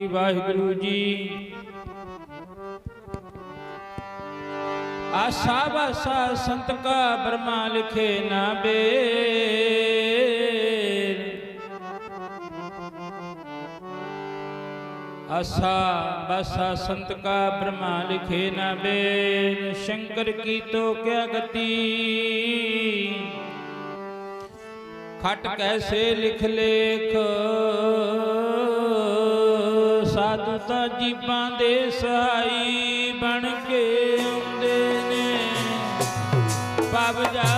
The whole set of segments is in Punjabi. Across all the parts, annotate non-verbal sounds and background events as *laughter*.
ਵਾਹਿਗੁਰੂ ਜੀ। ਆਸਾ ਬਾਸਾ ਸੰਤ ਕਾ ਬਰਮਾ ਲਿਖੇ ਨਾ ਬੇਰ ਆਸਾ ਬਾਸਾ ਸੰਤ ਕਾ ਬਰਮਾ ਲਿਖੇ ਨਾ ਬੇਰ ਸ਼ੰਕਰ ਕੀ ਤੋ ਕਿਆ ਗਤੀ। ਖਟ ਕੈਸੇ ਲਿਖ ਲੇਖ। ਸਾਧੂ ਤਾਂ ਜੀਵਾਂ ਦੇ ਸਹਾਈ ਬਣ ਕੇ ਆਉਂਦੇ ਨੇ। ਪਵ ਜਲ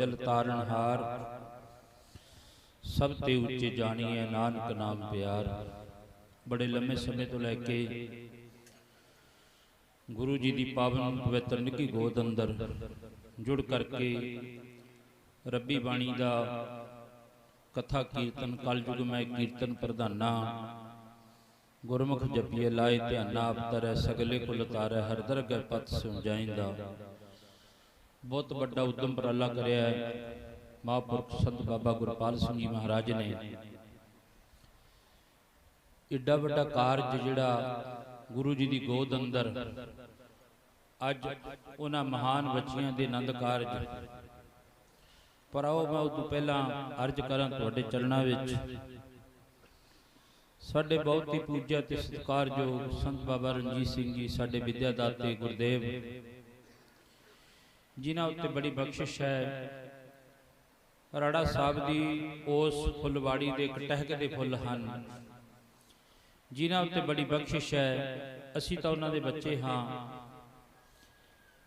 ਭਵਜਲ ਤਾਰਨ ਹਾਰ ਸਭ ਤੇ ਉੱਚੇ ਜਾਣੀਏ ਨਾਨਕ ਨਾਮ ਪਿਆਰ। ਬੜੇ ਲੰਮੇ ਸਮੇਂ ਤੋਂ ਲੈ ਕੇ ਗੁਰੂ ਜੀ ਦੀ ਪਾਵਨ ਪਵਿੱਤਰ ਨਿੱਕੀ ਗੋਦ ਅੰਦਰ ਜੁੜ ਕਰਕੇ ਰੱਬੀ ਬਾਣੀ ਦਾ ਕਥਾ ਕੀਰਤਨ, ਕਲਯੁਗ ਮੈਂ ਕੀਰਤਨ ਪ੍ਰਧਾਨਾ, ਗੁਰਮੁਖ ਜਪੀਏ ਲਾਏ ਧਿਆਨਾ ਆਪ ਤਰੈ ਸਗਲੇ ਕੁਲ ਤਾਰੈ ਹਰ ਦਰ ਪਤ ਸੁਣ ਜਾਇਂਦਾ। ਬਹੁਤ ਵੱਡਾ ਉਦਮ ਉਪਰਾਲਾ ਕਰਿਆ ਹੈ। ਮਹਾਂਪੁਰਖ ਸੰਤ ਬਾਬਾ ਗੁਰਪਾਲ ਸਿੰਘ ਜੀ ਮਹਾਰਾਜ ਨੇ। ਏਡਾ ਵੱਡਾ ਕਾਰਜ ਜਿਹੜਾ ਗੁਰੂ ਜੀ ਦੀ ਗੋਦ ਅੰਦਰ ਅੱਜ ਉਹਨਾਂ ਮਹਾਨ ਬੱਚੀਆਂ ਦੇ ਆਨੰਦ ਕਾਰਜ। ਪਰ ਆਓ ਮੈਂ ਉਦੋਂ ਪਹਿਲਾਂ ਅਰਜ ਕਰਾਂ ਤੁਹਾਡੇ ਚਰਨਾਂ ਵਿੱਚ। ਸਾਡੇ ਬਹੁਤ ਹੀ ਪੂਜਿਆ ਤੇ ਸਤਿਕਾਰਯੋਗ ਸੰਤ ਬਾਬਾ ਰਣਜੀਤ ਸਿੰਘ ਜੀ, ਸਾਡੇ ਵਿਦਿਆ ਦਾਤੇ ਗੁਰਦੇਵ ਜਿਨ੍ਹਾਂ ਉੱਤੇ ਬੜੀ ਬਖਸ਼ਿਸ਼ ਹੈ। ਰਾੜਾ ਸਾਹਿਬ ਦੀ ਉਸ ਫੁੱਲਵਾੜੀ ਦੇ ਕਟਹਿਕ ਦੇ ਫੁੱਲ ਹਨ। ਜਿਨ੍ਹਾਂ ਉੱਤੇ ਬੜੀ ਬਖਸ਼ਿਸ਼ ਹੈ। ਅਸੀਂ ਤਾਂ ਉਹਨਾਂ ਦੇ ਬੱਚੇ ਹਾਂ।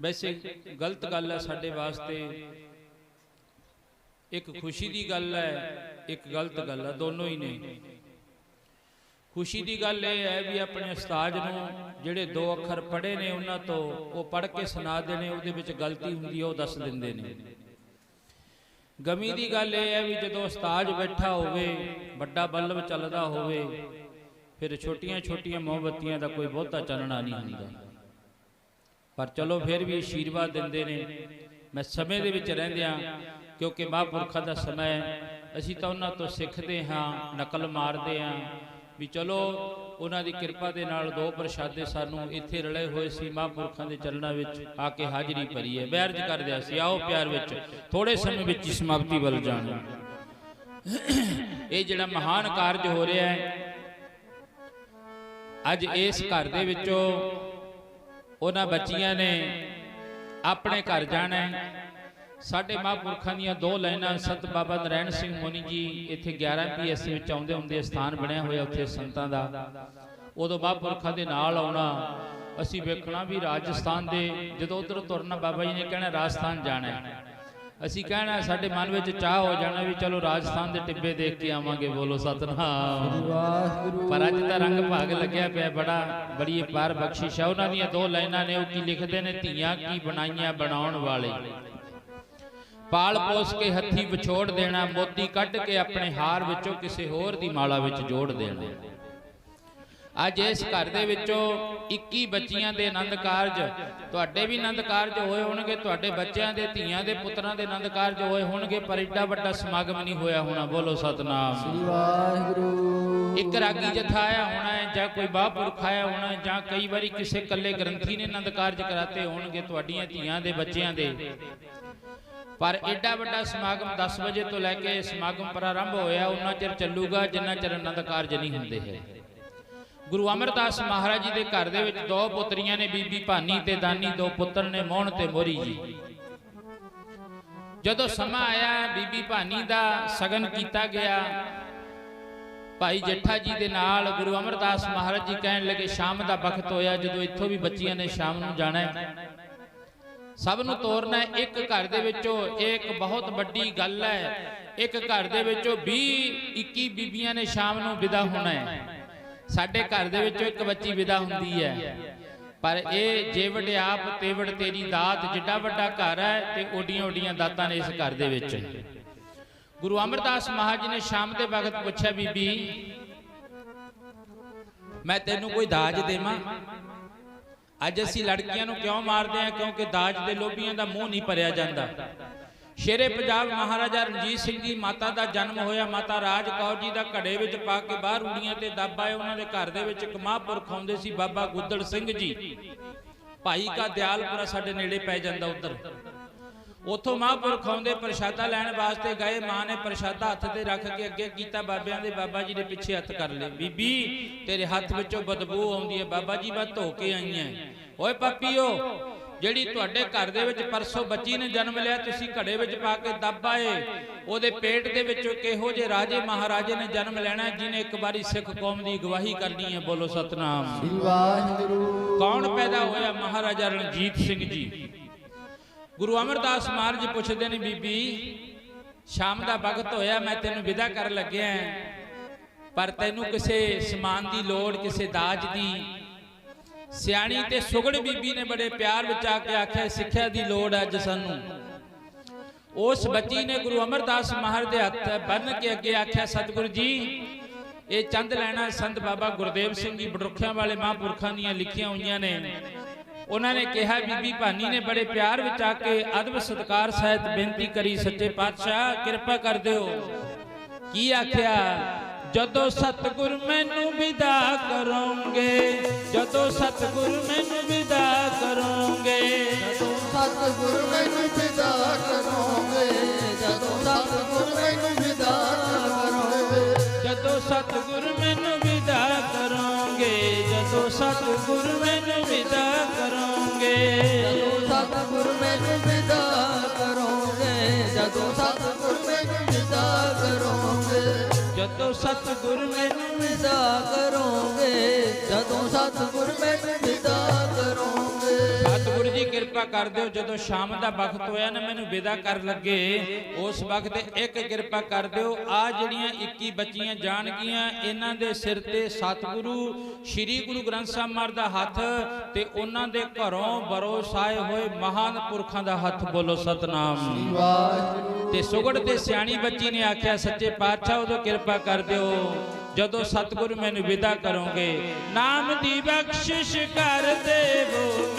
ਵੈਸੇ ਗਲਤ ਗੱਲ ਹੈ ਸਾਡੇ ਵਾਸਤੇ। ਇੱਕ ਖੁਸ਼ੀ ਦੀ ਗੱਲ ਹੈ, ਇੱਕ ਗਲਤ ਗੱਲ ਹੈ। ਦੋਨੋਂ ਹੀ ਨੇ। ਖੁਸ਼ੀ ਦੀ ਗੱਲ ਇਹ ਹੈ ਵੀ ਆਪਣੇ ਉਸਤਾਦ ਨੂੰ ਜਿਹੜੇ ਦੋ ਅੱਖਰ ਪੜ੍ਹੇ ਨੇ ਉਹਨਾਂ ਤੋਂ ਉਹ ਪੜ੍ਹ ਕੇ ਸੁਣਾਦੇ ਨੇ ਉਹਦੇ ਵਿੱਚ ਗਲਤੀ ਹੁੰਦੀ ਹੈ, ਉਹ ਦੱਸ ਦਿੰਦੇ ਨੇ। ਗਮੀ ਦੀ ਗੱਲ ਇਹ ਹੈ ਵੀ ਜਦੋਂ ਉਸਤਾਦ ਬੈਠਾ ਹੋਵੇ, ਵੱਡਾ ਬੱਲਬ ਚੱਲਦਾ ਹੋਵੇ, ਫਿਰ ਛੋਟੀਆਂ ਛੋਟੀਆਂ ਮੋਮਬੱਤੀਆਂ ਦਾ ਕੋਈ ਬਹੁਤਾ ਚਾਨਣਾ ਨਹੀਂ ਹੁੰਦਾ। ਪਰ ਚਲੋ ਫਿਰ ਵੀ ਆਸ਼ੀਰਵਾਦ ਦਿੰਦੇ ਨੇ। ਮੈਂ ਸਮੇਂ ਦੇ ਵਿੱਚ ਰਹਿੰਦਿਆਂ ਕਿਉਂਕਿ ਮਹਾਂਪੁਰਖਾਂ ਦਾ ਸਮਾਂ ਹੈ। ਅਸੀਂ ਤਾਂ ਉਹਨਾਂ ਤੋਂ ਸਿੱਖਦੇ ਹਾਂ, ਨਕਲ ਮਾਰਦੇ ਹਾਂ। ਵੀ ਚਲੋ, ਉਹਨਾਂ ਦੀ ਕਿਰਪਾ ਦੇ ਨਾਲ ਦੋ ਪ੍ਰਸ਼ਾਦੇ ਸਾਨੂੰ ਇੱਥੇ ਰਲੇ ਹੋਏ ਸੀ ਮਹਾਂਪੁਰਖਾਂ ਦੇ ਚਰਨਾਂ ਵਿੱਚ ਆ ਕੇ ਹਾਜ਼ਰੀ ਭਰੀ ਹੈ। ਬੈਰਜ ਕਰਦੇ ਸੀ, ਆਓ ਪਿਆਰ ਵਿੱਚ ਥੋੜੇ ਸਮੇਂ ਵਿੱਚ ਹੀ ਸਮਾਪਤੀ ਵੱਲ ਜਾਣਾ। ਇਹ ਜਿਹੜਾ ਮਹਾਨ ਕਾਰਜ ਹੋ ਰਿਹਾ ਹੈ, ਅੱਜ ਇਸ ਘਰ ਦੇ ਵਿੱਚੋਂ ਉਹਨਾਂ ਬੱਚੀਆਂ ਨੇ ਆਪਣੇ ਘਰ ਜਾਣਾ ਹੈ। ਸਾਡੇ ਮਹਾਂਪੁਰਖਾਂ ਦੀਆਂ ਦੋ ਲਾਈਨਾਂ, ਸੰਤ ਬਾਬਾ ਨਰੈਣ ਸਿੰਘ ਮੁਨੀ ਜੀ ਇੱਥੇ 11 ਪੀਐਸ ਵਿੱਚ ਆਉਂਦੇ ਹੁੰਦੇ ਸਥਾਨ ਬਣਿਆ ਹੋਇਆ ਉੱਥੇ ਸੰਤਾਂ ਦਾ। ਉਦੋਂ ਮਹਾਂਪੁਰਖਾਂ ਦੇ ਨਾਲ ਆਉਣਾ, ਅਸੀਂ ਵੇਖਣਾ ਵੀ ਰਾਜਸਥਾਨ ਦੇ ਜਦੋਂ ਉਧਰ ਤੁਰਨਾ ਬਾਬਾ ਜੀ ਨੇ ਕਹਿਣਾ ਰਾਜਸਥਾਨ ਜਾਣਾ ਹੈ। ਅਸੀਂ ਕਹਿਣਾ ਸਾਡੇ ਮਨ ਵਿੱਚ ਚਾਹ ਹੋ ਜਾਣਾ ਵੀ ਚਲੋ ਰਾਜਸਥਾਨ ਦੇ ਟਿੱਬੇ ਦੇਖ ਕੇ ਆਵਾਂਗੇ, ਬੋਲੋ ਸਤਨਾਮ। ਪਰ ਅੱਜ ਤਾਂ ਰੰਗ ਭਾਗ ਲੱਗਿਆ ਪਿਆ ਬੜਾ, ਬੜੀ ਪਾਰ ਬਖਸ਼ਿਸ਼ ਆ। ਉਹਨਾਂ ਦੀਆਂ ਦੋ ਲਾਈਨਾਂ ਨੇ, ਉਹ ਕੀ ਲਿਖਦੇ ਨੇ, ਧੀਆਂ ਕੀ ਬਣਾਈਆਂ ਬਣਾਉਣ ਵਾਲੇ। ਪਾਲ ਪੋਸ ਕੇ ਹੱਥੀ ਵਿਛੋੜ ਦੇਣਾ ਮੋਤੀ ਕੱਢ ਕੇ ਆਪਣੇ ਹਾਰ ਵਿੱਚੋਂ ਕਿਸੇ ਹੋਰ ਦੀ ਮਾਲਾ ਵਿੱਚ ਜੋੜ ਦੇਣਾ। ਅੱਜ ਇਸ ਘਰ ਦੇ ਵਿੱਚੋਂ 21 ਬੱਚੀਆਂ ਦੇ ਆਨੰਦ ਕਾਰਜ ਤੁਹਾਡੇ ਵੀ ਆਨੰਦ ਕਾਰਜ ਹੋਏ ਹੋਣਗੇ ਤੁਹਾਡੇ ਬੱਚਿਆਂ ਦੇ ਧੀਆਂ ਦੇ ਪੁੱਤਰਾਂ ਦੇ ਆਨੰਦ ਕਾਰਜ ਹੋਏ ਹੋਣਗੇ ਪਰ ਏਡਾ ਵੱਡਾ ਸਮਾਗਮ ਨਹੀਂ ਹੋਇਆ ਹੋਣਾ ਬੋਲੋ ਸਤਨਾਮ। ਸ੍ਰੀ ਵਾਹਿਗੁਰੂ। ਇੱਕ ਰਾਗੀ ਜਥਾ ਆਇਆ ਹੋਣਾ ਹੈ ਜਾਂ ਕੋਈ ਮਹਾਂਪੁਰਖ ਆਇਆ ਹੋਣਾ ਹੈ ਜਾਂ ਕਈ ਵਾਰੀ ਕਿਸੇ ਇਕੱਲੇ ਗ੍ਰੰਥੀ ਨੇ ਆਨੰਦ ਕਾਰਜ ਕਰਾਤੇ ਹੋਣਗੇ ਤੁਹਾਡੀਆਂ ਧੀਆਂ ਦੇ ਬੱਚਿਆਂ ਦੇ। ਪਰ ਐਡਾ ਵੱਡਾ ਸਮਾਗਮ 10 ਵਜੇ ਤੋਂ ਲੈ ਕੇ ਸਮਾਗਮ ਪ੍ਰਾਰੰਭ ਹੋਇਆ ਉਹਨਾਂ ਚਿਰ ਚੱਲੂਗਾ, ਜਿੰਨਾ ਚਿਰ ਆਨੰਦ ਕਾਰਜ ਨਹੀਂ ਹੁੰਦੇ ਹੈ। ਗੁਰੂ ਅਮਰਦਾਸ ਮਹਾਰਾਜ ਜੀ ਦੇ ਘਰ ਦੇ ਵਿੱਚ ਦੋ ਪੁੱਤਰੀਆਂ ਨੇ, ਬੀਬੀ ਭਾਨੀ ਤੇ ਦਾਨੀ, ਦੋ ਪੁੱਤਰ ਨੇ ਮੋਹਣ ਤੇ ਮੋਰੀ ਜੀ। ਜਦੋਂ ਸਮਾਂ ਆਇਆ, ਬੀਬੀ ਭਾਨੀ ਦਾ ਸਗਨ ਕੀਤਾ ਗਿਆ, ਭਾਈ ਜੱਠਾ ਜੀ ਦੇ ਨਾਲ ਗੁਰੂ ਅਮਰਦਾਸ ਮਹਾਰਾਜ ਜੀ ਕਹਿਣ ਲੱਗੇ, ਸ਼ਾਮ ਦਾ ਵਕਤ ਹੋਇਆ, ਜਦੋਂ ਇੱਥੋਂ ਵੀ ਬੱਚੀਆਂ ਨੇ ਸ਼ਾਮ ਨੂੰ ਜਾਣਾ ਹੈ। ਸਭ ਨੂੰ ਤੋਰਨਾ ਇੱਕ ਘਰ ਦੇ ਵਿੱਚੋਂ ਇੱਕ ਬਹੁਤ ਵੱਡੀ ਗੱਲ ਹੈ। ਇੱਕ ਘਰ ਦੇ ਵਿੱਚੋਂ 20 21 ਬੀਬੀਆਂ ਨੇ ਸ਼ਾਮ ਨੂੰ ਵਿਦਾ ਹੋਣਾ ਹੈ। ਸਾਡੇ ਘਰ ਦੇ ਵਿੱਚੋਂ ਇੱਕ ਬੱਚੀ ਵਿਦਾ ਹੁੰਦੀ ਹੈ। ਪਰ ਇਹ ਜੇਵੜ ਆਪ ਤੇਵੜ ਤੇਰੀ ਦਾਤ ਜਿੱਡਾ ਵੱਡਾ ਘਰ ਹੈ ਤੇ ਓਡੀਆਂ ਓਡੀਆਂ ਦਾਤਾਂ ਨੇ ਇਸ ਘਰ ਦੇ ਵਿੱਚ। ਗੁਰੂ ਅਮਰਦਾਸ ਮਹਾਰਾਜ ਜੀ ਨੇ ਸ਼ਾਮ ਦੇ ਵਕਤ ਪੁੱਛਿਆ ਬੀਬੀ ਮੈਂ ਤੈਨੂੰ ਕੋਈ ਦਾਜ ਦੇਵਾਂ? ਅੱਜ ਅਸੀਂ ਲੜਕੀਆਂ ਨੂੰ ਕਿਉਂ ਮਾਰਦੇ ਹਾਂ? ਕਿਉਂਕਿ ਦਾਜ ਦੇ ਲੋਭੀਆਂ ਦਾ ਮੂੰਹ ਨਹੀਂ ਭਰਿਆ ਜਾਂਦਾ। ਸ਼ੇਰੇ ਪੰਜਾਬ ਮਹਾਰਾਜਾ ਰਣਜੀਤ ਸਿੰਘ ਦੀ ਮਾਤਾ ਦਾ ਜਨਮ ਹੋਇਆ। ਮਾਤਾ ਰਾਜ ਕੌਰ ਜੀ ਦਾ ਘੜੇ ਵਿੱਚ ਪਾ ਕੇ ਬਾਹਰ ਊੜੀਆਂ ਤੇ ਦੱਬ ਆਏ। ਉਹਨਾਂ ਦੇ ਘਰ ਦੇ ਵਿੱਚ ਇੱਕ ਮਹਾਂਪੁਰਖ ਆਉਂਦੇ ਸੀ ਬਾਬਾ ਗੁੱਦੜ ਸਿੰਘ ਜੀ। ਭਾਈ ਕਾ ਦਿਆਲਪੁਰਾ ਸਾਡੇ ਨੇੜੇ ਪੈ ਜਾਂਦਾ ਉਧਰ। ਉਥੋਂ ਮਹਾਂਪੁਰਖ ਆਉਂਦੇ ਪ੍ਰਸ਼ਾਦਾ ਲੈਣ ਵਾਸਤੇ ਗਏ। ਮਾਂ ਨੇ ਪ੍ਰਸ਼ਾਦਾ ਹੱਥ ਤੇ ਰੱਖ ਕੇ ਅੱਗੇ ਕੀਤਾ। ਬਾਬਿਆਂ ਦੇ ਬਾਬਾ ਜੀ ਨੇ ਪਿੱਛੇ ਹੱਥ ਕਰ ਲਏ। ਬੀਬੀ ਤੇਰੇ ਹੱਥ ਵਿੱਚੋਂ ਬਦਬੂ ਆਉਂਦੀ ਹੈ। ਬਾਬਾ ਜੀ ਮੈਂ ਧੋ ਕੇ ਆਈ ਆਂ ਓਏ ਪਾਪੀਓ ਜਿਹੜੀ ਤੁਹਾਡੇ ਘਰ ਦੇ ਵਿੱਚ ਪਰਸੋਂ ਬੱਚੀ ਨੇ ਜਨਮ ਲਿਆ ਤੁਸੀਂ ਘੜੇ ਵਿੱਚ ਪਾ ਕੇ ਦੱਬ ਆਏ। ਉਹਦੇ ਪੇਟ ਦੇ ਵਿੱਚੋਂ ਕਿਹੋ ਜੇ ਰਾਜੇ ਮਹਾਰਾਜੇ ਨੇ ਜਨਮ ਲੈਣਾ ਜਿਹਨੇ ਇੱਕ ਵਾਰੀ ਸਿੱਖ ਕੌਮ ਦੀ ਗਵਾਹੀ ਕਰਨੀ ਹੈ ਬੋਲੋ ਸਤਨਾਮ। ਸ੍ਰੀ ਵਾਹਿਗੁਰੂ। ਕੌਣ ਪੈਦਾ ਹੋਇਆ ਮਹਾਰਾਜਾ ਰਣਜੀਤ ਸਿੰਘ ਜੀ? ਗੁਰੂ ਅਮਰਦਾਸ ਮਹਾਰਾਜ ਪੁੱਛਦੇ ਨੇ ਬੀਬੀ ਸ਼ਾਮ ਦਾ ਵਕਤ ਹੋਇਆ ਮੈਂ ਤੈਨੂੰ ਵਿਦਾ ਕਰਨ ਲੱਗਿਆ। ਹਾਂ। ਪਰ ਤੈਨੂੰ ਕਿਸੇ ਸਮਾਨ ਦੀ ਲੋੜ ਕਿਸੇ ਦਾਜ ਦੀ ਸਿਆਣੀ ਤੇ ਸੁਗੜ ਬੀਬੀ ਨੇ ਬੜੇ ਪਿਆਰ ਵਿੱਚ ਆ ਕੇ ਆਖਿਆ, ਸਿੱਖਿਆ ਦੀ ਲੋੜ ਅੱਜ ਸਾਨੂੰ। ਉਸ ਬੱਚੀ ਨੇ ਗੁਰੂ ਅਮਰਦਾਸ ਮਹਾਰਾਜ ਦੇ ਹੱਥ ਬੰਨ ਕੇ ਅੱਗੇ ਆਖਿਆ, ਸਤਿਗੁਰੂ ਜੀ, ਇਹ ਚੰਦ ਲੈਣਾ ਸੰਤ ਬਾਬਾ ਗੁਰਦੇਵ ਸਿੰਘ ਜੀ ਬੜਰੁੱਖਿਆਂ ਵਾਲੇ ਮਹਾਂਪੁਰਖਾਂ ਦੀਆਂ ਲਿਖੀਆਂ ਹੋਈਆਂ ਨੇ। ਉਹਨਾਂ ਨੇ ਕਿਹਾ, ਬੀਬੀ ਭਾਨੀ ਨੇ ਬੜੇ ਪਿਆਰ ਵਿੱਚ ਆ ਕੇ ਅਦਬ ਸਤਕਾਰ ਸਹਿਤ ਬੇਨਤੀ ਕਰੀ, ਸੱਚੇ ਪਾਤਸ਼ਾਹ, ਕਿਰਪਾ ਕਰ ਦਿਓ। ਕੀ ਆਖਿਆ? ਜਦੋਂ ਸਤਿਗੁਰ ਮੈਨੂੰ ਵਿਦਾ ਕਰੋਗੇ ਜਦੋਂ ਸਤਿਗੁਰ ਮੈਨੂੰ ਵਿਦਾ ਕਰੋਗੇ। ਜਦੋਂ ਸਤਿਗੁਰ ਮੈਨੂੰ ਵਿਦਾ ਕਰੋਗੇ ਜਦੋਂ ਸਤਿਗੁਰ ਮੈਨੂੰ ਵਿਦਾ ਕਰੋਗੇ। ਜਦੋਂ ਸਤਿਗੁਰ ਮੈਨੂੰ ਵਿਦਾ ਕਰੋਗੇ ਜਦੋਂ ਸਤਿਗੁਰ ਮੈਨੂੰ ਵਿਦਾ ਕਰੋਗੇ। ਸਤਿਗੁਰ ਮੈਨੂੰ ਵਿਦਾ ਕਰੋਗੇ। ਜਦੋਂ ਸਤਿਗੁਰ ਮੈਨੂੰ ਕਿਰਪਾ ਕਰ ਦਿਓ ਜਦੋਂ ਸ਼ਾਮ ਦਾ ਵਕਤ ਹੋਇਆ ਨਾ ਮੈਨੂੰ ਵਿਦਾ ਕਰਨ ਲੱਗੇ, ਉਸ ਵਕਤ ਇੱਕ ਕਿਰਪਾ ਕਰ ਦਿਓ ਆ ਜਿਹੜੀਆਂ 21 ਬੱਚੀਆਂ ਜਾਣਗੀਆਂ, ਇਹਨਾਂ ਦੇ ਸਿਰ ਤੇ ਸਤਿਗੁਰੂ, ਸ੍ਰੀ ਗੁਰੂ ਗ੍ਰੰਥ ਸਾਹਿਬ ਮਹਾਰਾਜ ਦਾ ਹੱਥ ਤੇ ਉਹਨਾਂ ਦੇ ਘਰੋਂ ਬਰੋਸਾਏ ਹੋਏ ਮਹਾਨ ਪੁਰਖਾਂ ਦਾ ਹੱਥ ਬੋਲੋ ਸਤਨਾਮ। ਤੇ ਸੁਗੜ ਤੇ ਸਿਆਣੀ ਬੱਚੀ ਨੇ ਆਖਿਆ, ਸੱਚੇ ਪਾਤਸ਼ਾਹ, ਉਦੋਂ ਕਿਰਪਾ ਕਰ ਦਿਓ, ਜਦੋਂ ਸਤਿਗੁਰੂ ਮੈਨੂੰ ਵਿਦਾ ਕਰੋਗੇ। ਨਾਮ ਦੀ ਬਖਸ਼ਿਸ਼ ਕਰ ਦੇਵੋ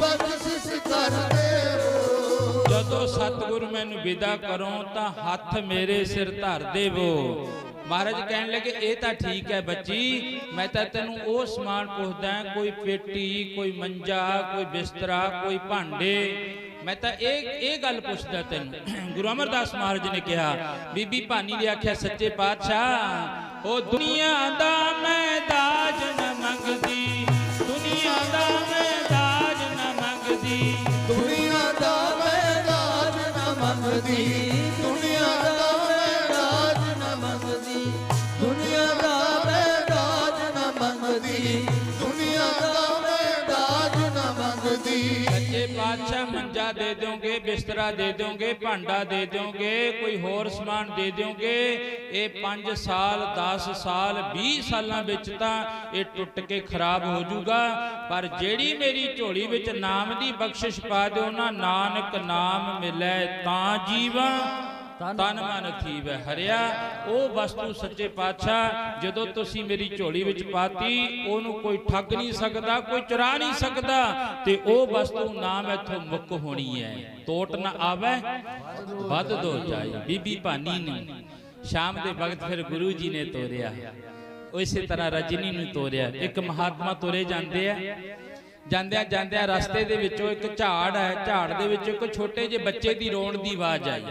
ਬਖਸ਼ਿਸ਼ ਕਰ ਦੇਵੋ ਜਦੋਂ ਸਤਿਗੁਰੂ ਮੈਨੂੰ ਵਿਦਾ ਕਰੋ ਤਾਂ ਹੱਥ ਮੇਰੇ ਸਿਰ ਧਰ ਦੇਵੋ। ਮਹਾਰਾਜ ਕਹਿਣ ਲੱਗੇ, ਇਹ ਤਾਂ ਠੀਕ ਹੈ ਬੱਚੀ, ਮੈਂ ਤਾਂ ਤੈਨੂੰ ਉਹ ਸਮਾਨ ਪੁੱਛਦਾ, ਕੋਈ ਪੇਟੀ, ਕੋਈ ਮੰਜਾ, ਕੋਈ ਬਿਸਤਰਾ, ਕੋਈ ਭਾਂਡੇ। ਮੈਂ ਤਾਂ ਇਹ ਇਹ ਗੱਲ ਪੁੱਛਦਾ ਤੈਨੂੰ। *clears throat* ਗੁਰੂ ਅਮਰਦਾਸ ਮਹਾਰਾਜ ਨੇ ਕਿਹਾ, ਬੀਬੀ ਭਾਨੀ ਨੇ ਆਖਿਆ, ਸੱਚੇ ਪਾਤਸ਼ਾਹ, ਉਹ ਦੁਨੀਆ ਦਾ ਮੈਂ ਮੰਗਦੀ ਦੁਨੀਆ ਦਾ ਮੈਂ ਰਾਜ ਨਾ ਮੰਗਦੀ। ਦੁਨੀਆ ਮੰਜਾ ਦੇ ਦਿਓਗੇ, ਬਿਸਤਰਾ ਦੇ ਦਿਓਗੇ, ਭਾਂਡਾ ਦੇ ਦਿਓਗੇ, ਕੋਈ ਹੋਰ ਸਮਾਨ ਦੇ ਦਿਓਗੇ, ਇਹ 5 ਸਾਲ 10 ਸਾਲ 20 ਸਾਲਾਂ ਵਿੱਚ ਤਾਂ ਇਹ ਟੁੱਟ ਕੇ ਖਰਾਬ ਹੋ ਜਾਊਗਾ। ਪਰ ਜਿਹੜੀ ਮੇਰੀ ਝੋਲੀ ਵਿੱਚ ਨਾਮ ਦੀ ਬਖਸ਼ਿਸ਼ ਪਾ ਦਿਓ ਨਾ, ਨਾਨਕ ਨਾਮ ਮਿਲੇ ਤਾਂ ਜੀਵਾਂ। ਤਨ ਮਨ ਥੀਵੈ ਹਰਿਆ ਉਹ ਵਸਤੂ ਸੱਚੇ ਪਾਤਸ਼ਾਹ ਜਦੋਂ ਤੁਸੀਂ ਮੇਰੀ ਝੋਲੀ ਵਿੱਚ ਪਾਤੀ ਉਹਨੂੰ ਕੋਈ ਠੱਗ ਨਹੀਂ ਸਕਦਾ ਕੋਈ ਚੁਰਾ ਨਹੀਂ ਸਕਦਾ ਤੇ ਉਹ ਵਸਤੂ ਨਾ ਮੈਥੋਂ ਮੁੱਕ ਹੋਣੀ ਹੈ ਟੋਟ ਨਾ ਆਵੇ ਵੱਧ ਦੋ ਜਾਏ ਬੀਬੀ ਭਾਨੀ ਨੇ ਸ਼ਾਮ ਦੇ ਵਕਤ ਫਿਰ ਗੁਰੂ ਜੀ ਨੇ ਤੋਰਿਆ। ਉਸੇ ਤਰ੍ਹਾਂ ਰਜਨੀ ਨੂੰ ਤੋਰਿਆ। ਇੱਕ ਮਹਾਤਮਾ ਤੋਰੇ ਜਾਂਦੇ ਆ। ਜਾਂਦਿਆਂ ਜਾਂਦਿਆਂ ਰਸਤੇ ਦੇ ਵਿੱਚੋਂ ਇੱਕ ਝਾੜ ਹੈ। ਝਾੜ ਦੇ ਵਿੱਚ ਇੱਕ ਛੋਟੇ ਜਿਹੇ ਬੱਚੇ ਦੀ ਰੋਣ ਦੀ ਆਵਾਜ਼ ਆਈ।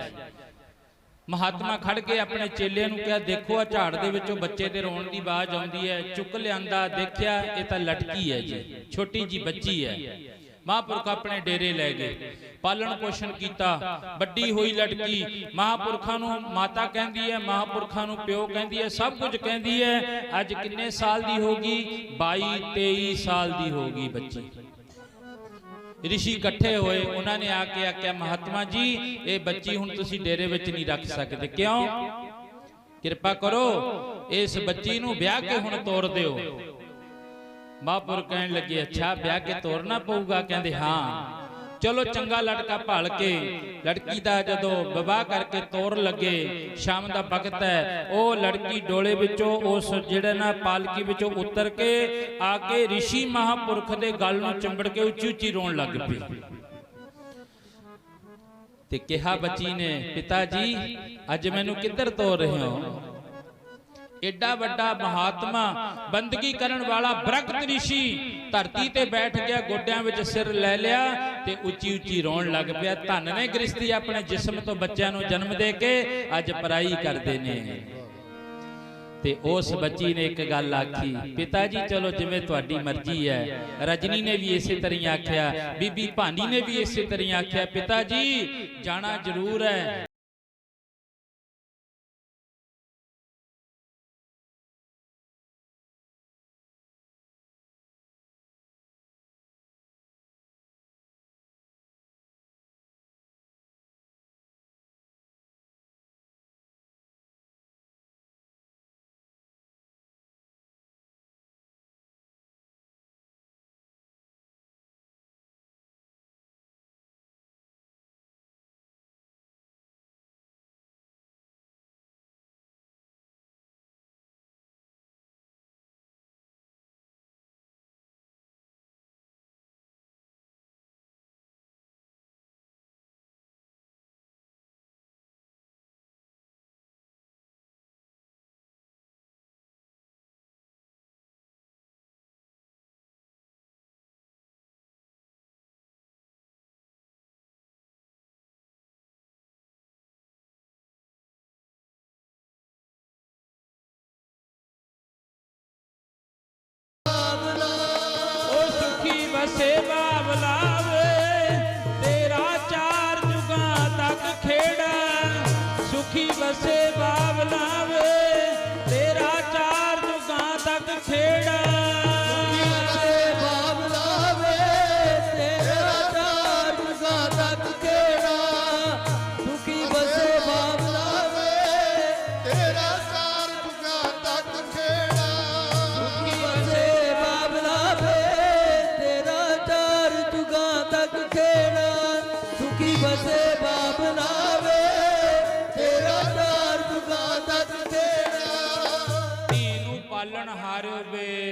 ਮਹਾਤਮਾ ਖੜ ਕੇ ਆਪਣੇ ਚੇਲਿਆਂ ਨੂੰ ਕਿਹਾ, ਦੇਖੋ ਆ ਝਾੜ ਦੇ ਵਿੱਚੋਂ ਬੱਚੇ ਦੇ ਰੋਣ ਦੀ ਆਵਾਜ਼ ਆਉਂਦੀ ਹੈ। ਚੁੱਕ ਲਿਆਂਦਾ, ਦੇਖਿਆ, ਇਹ ਤਾਂ ਲਟਕੀ ਹੈ ਜੀ। ਛੋਟੀ ਜੀ ਬੱਚੀ ਹੈ। ਮਹਾਂਪੁਰਖ ਆਪਣੇ ਡੇਰੇ ਲੈ ਗਏ। ਪਾਲਣ ਪੋਸ਼ਣ ਕੀਤਾ। ਵੱਡੀ ਹੋਈ ਲਟਕੀ। ਮਹਾਂਪੁਰਖਾਂ ਨੂੰ ਮਾਤਾ ਕਹਿੰਦੀ ਹੈ, ਮਹਾਂਪੁਰਖਾਂ ਨੂੰ ਪਿਓ ਕਹਿੰਦੀ ਹੈ, ਸਭ ਕੁਝ ਕਹਿੰਦੀ ਹੈ। ਅੱਜ ਕਿੰਨੇ ਸਾਲ ਦੀ ਹੋਗੀ 22 23 ਸਾਲ ਦੀ ਹੋਗੀ ਬੱਚੀ। ਰਿਸ਼ੀ ਇਕੱਠੇ ਹੋਏ, ਉਹਨਾਂ ਨੇ ਆ ਕੇ ਆਖਿਆ, ਮਹਾਤਮਾ ਜੀ, ਇਹ ਬੱਚੀ ਹੁਣ ਤੁਸੀਂ ਡੇਰੇ ਵਿੱਚ ਨਹੀਂ ਰੱਖ ਸਕਦੇ। ਕਿਉਂ? ਕਿਰਪਾ ਕਰੋ, ਇਸ ਬੱਚੀ ਨੂੰ ਵਿਆਹ ਕੇ ਹੁਣ ਤੋਰ ਦਿਓ। ਮਹਾਂਪੁਰ ਕਹਿਣ ਲੱਗੇ, ਅੱਛਾ, ਵਿਆਹ ਕੇ ਤੋਰਨਾ ਪਊਗਾ? ਕਹਿੰਦੇ, ਹਾਂ। ਚਲੋ ਚੰਗਾ ਲੜਕਾ ਭਾਲ ਕੇ ਲੜਕੀ ਦਾ ਜਦੋਂ ਵਿਵਾਹ ਕਰਕੇ ਤੋਰ ਲੱਗੇ ਸ਼ਾਮ ਦਾ ਵਕਤ ਹੈ ਉਹ ਲੜਕੀ ਡੋਲੇ ਵਿੱਚੋਂ ਉਸ ਜਿਹੜੇ ਨਾ ਪਾਲਕੀ ਵਿੱਚੋਂ ਉਤਰ ਕੇ ਆ ਕੇ ઋષਿ ਮਹਾਪੁਰਖ ਦੇ ਗਲ ਨੂੰ ਚੰਬੜ ਕੇ ਉੱਚੀ ਉੱਚੀ ਰੋਣ ਲੱਗ ਪਈ ਤੇ ਕਿਹਾ ਬੱਚੀ ਨੇ ਪਿਤਾ ਜੀ ਅੱਜ ਮੈਨੂੰ ਕਿੱਧਰ ਤੋਰ ਰਹੇ ਹੋ ਏਡਾ ਵੱਡਾ ਮਹਾਤਮਾ ਬੰਦਗੀ ਕਰਨ ਵਾਲਾ ਬ੍ਰਹਤ ઋષਿ ਧਰਤੀ ਤੇ ਬੈਠ ਗਿਆ, ਗੋਡਿਆਂ ਵਿੱਚ ਸਿਰ ਲੈ ਲਿਆ ਤੇ ਉੱਚੀ ਉੱਚੀ ਰੋਣ ਲੱਗ ਪਿਆ। ਧੰਨ ਨੇ ਗ੍ਰਸਤੀ ਆਪਣੇ ਜਿਸਮ ਤੋਂ ਬੱਚਿਆਂ ਨੂੰ ਜਨਮ ਦੇ ਕੇ ਅੱਜ ਪਰਾਈ ਕਰਦੇ ਨੇ। ਤੇ ਉਸ ਬੱਚੀ ਨੇ ਇੱਕ ਗੱਲ ਆਖੀ, ਪਿਤਾ ਜੀ, ਚਲੋ ਜਿਵੇਂ ਤੁਹਾਡੀ ਮਰਜ਼ੀ ਹੈ। ਰਜਨੀ ਨੇ ਵੀ ਇਸੇ ਤਰ੍ਹਾਂ ਆਖਿਆ, ਬੀਬੀ ਭਾਨੀ ਨੇ ਵੀ ਇਸੇ ਤਰ੍ਹਾਂ ਆਖਿਆ, ਪਿਤਾ ਜੀ, ਜਾਣਾ ਜ਼ਰੂਰ ਹੈ।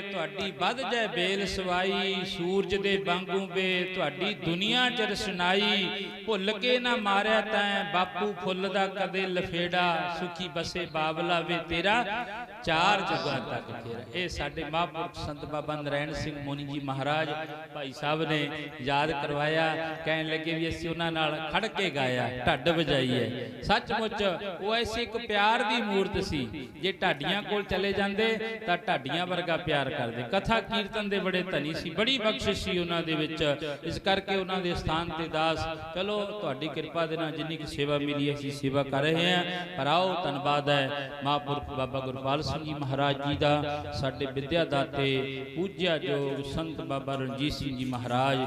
ਤੁਹਾਡੀ ਵੱਧ ਜੈ ਬੇਲ ਸਵਾਈ, ਸੂਰਜ ਦੇ ਵਾਂਗੂ ਵੇ, ਤੁਹਾਡੀ ਦੁਨੀਆ ਚ ਰਸਨਾਈ, ਭੁੱਲ ਕੇ ਨਾ ਮਾਰਿਆ ਤੈਂ, ਬਾਪੂ ਫੁੱਲ ਦਾ ਕਦੇ ਲਫੇੜਾ, ਸੁਖੀ ਬਸੇ ਬਾਬਲਾ ਵੇ ਤੇਰਾ, ਚਾਰ ਜੁਗਾਂ ਤੱਕ ਫੇਰਾ ਇਹ ਸਾਡੇ ਮਹਾਂਪੁਰਖ ਸੰਤ ਬਾਬਾ ਨਰੈਣ ਸਿੰਘ ਮੁਨੀ ਜੀ ਮਹਾਰਾਜ ਭਾਈ ਸਾਹਿਬ ਨੇ ਯਾਦ ਕਰਵਾਇਆ, ਕਹਿਣ ਲੱਗੇ ਵੀ ਅਸੀਂ ਉਹਨਾਂ ਨਾਲ ਖੜ ਕੇ ਗਾਇਆ, ਢੱਡ ਵਜਾਈ ਹੈ ਸੱਚਮੁੱਚ ਉਹ ਐਸੀ ਇੱਕ ਪਿਆਰ ਦੀ ਮੂਰਤ ਸੀ, ਜੇ ਢਾਡੀਆਂ ਕੋਲ ਚਲੇ ਜਾਂਦੇ ਤਾਂ ਢਾਡੀਆਂ ਵਰਗਾ ਪਿਆਰ ਕਰਦੇ। ਕਥਾ ਕੀਰਤਨ ਦੇ ਬੜੇ ਧਨੀ ਸੀ, ਬੜੀ ਬਖਸ਼ਿਸ਼ ਸੀ ਉਹਨਾਂ ਦੇ ਵਿੱਚ। ਇਸ ਕਰਕੇ ਉਹਨਾਂ ਦੇ ਸਥਾਨ ਤੇ ਦਾਸ, ਚਲੋ, ਤੁਹਾਡੀ ਕਿਰਪਾ ਦੇ ਨਾਲ ਜਿੰਨੀ ਕਿ ਸੇਵਾ ਮਿਲੀ, ਅਸੀਂ ਸੇਵਾ ਕਰ ਰਹੇ ਹਾਂ। ਪਰ ਆਓ, ਧੰਨਵਾਦ ਹੈ ਮਹਾਂਪੁਰਖ ਬਾਬਾ ਗੁਰਪਾਲ ਸਿੰਘ ਜੀ ਮਹਾਰਾਜ ਜੀ ਦਾ, ਸਾਡੇ ਵਿਦਿਆ ਦਾਤੇ ਪੂਜਿਆ ਜੋ ਸੰਤ ਬਾਬਾ ਰਣਜੀਤ ਸਿੰਘ ਜੀ ਮਹਾਰਾਜ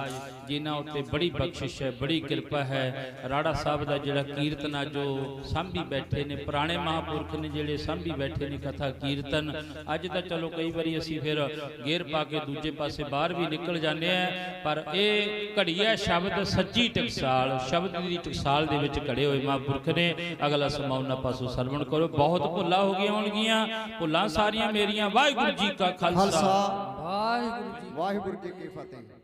ਜਿਨ੍ਹਾਂ ਉੱਤੇ ਬੜੀ ਬਖਸ਼ਿਸ਼ ਹੈ, ਬੜੀ ਕਿਰਪਾ ਹੈ। ਰਾੜਾ ਸਾਹਿਬ ਦਾ ਜਿਹੜਾ ਕੀਰਤਨ ਆ, ਜੋ ਸਾਂਭੀ ਬੈਠੇ ਨੇ, ਪੁਰਾਣੇ ਮਹਾਂਪੁਰਖ ਨੇ ਜਿਹੜੇ ਸਾਂਭੀ ਬੈਠੇ ਨੇ ਕਥਾ ਕੀਰਤਨ, ਅੱਜ ਤਾਂ ਚਲੋ ਕਈ ਵਾਰੀ ਅਸੀਂ ਫਿਰ ਗੇਰ ਪਾ ਕੇ ਦੂਜੇ ਪਾਸੇ ਬਾਹਰ ਵੀ ਨਿਕਲ ਜਾਂਦੇ ਆ, ਪਰ ਇਹ ਘੜੀਆ ਸ਼ਬਦ ਸੱਚੀ ਟਕਸਾਲ, ਸ਼ਬਦ ਦੀ ਟਕਸਾਲ ਦੇ ਵਿੱਚ ਘੜੇ ਹੋਏ ਮਹਾਂਪੁਰਖ ਨੇ। ਅਗਲਾ ਸਮਾਂ ਉਹਨਾਂ ਪਾਸੋਂ ਸਰਵਣ ਕਰੋ। ਬਹੁਤ ਭੁੱਲਾਂ ਹੋ ਗਈਆਂ ਹੋਣਗੀਆਂ। ਭੁੱਲਾਂ ਸਾਰੀਆਂ ਮੇਰੀਆਂ। ਵਾਹਿਗੁਰੂ ਜੀ ਕਾ ਖਾਲਸਾ। ਵਾਹਿਗੁਰੂ ਜੀ ਵਾਹਿਗੁਰੂ ਜੀ ਕੀ ਫਤਿਹ।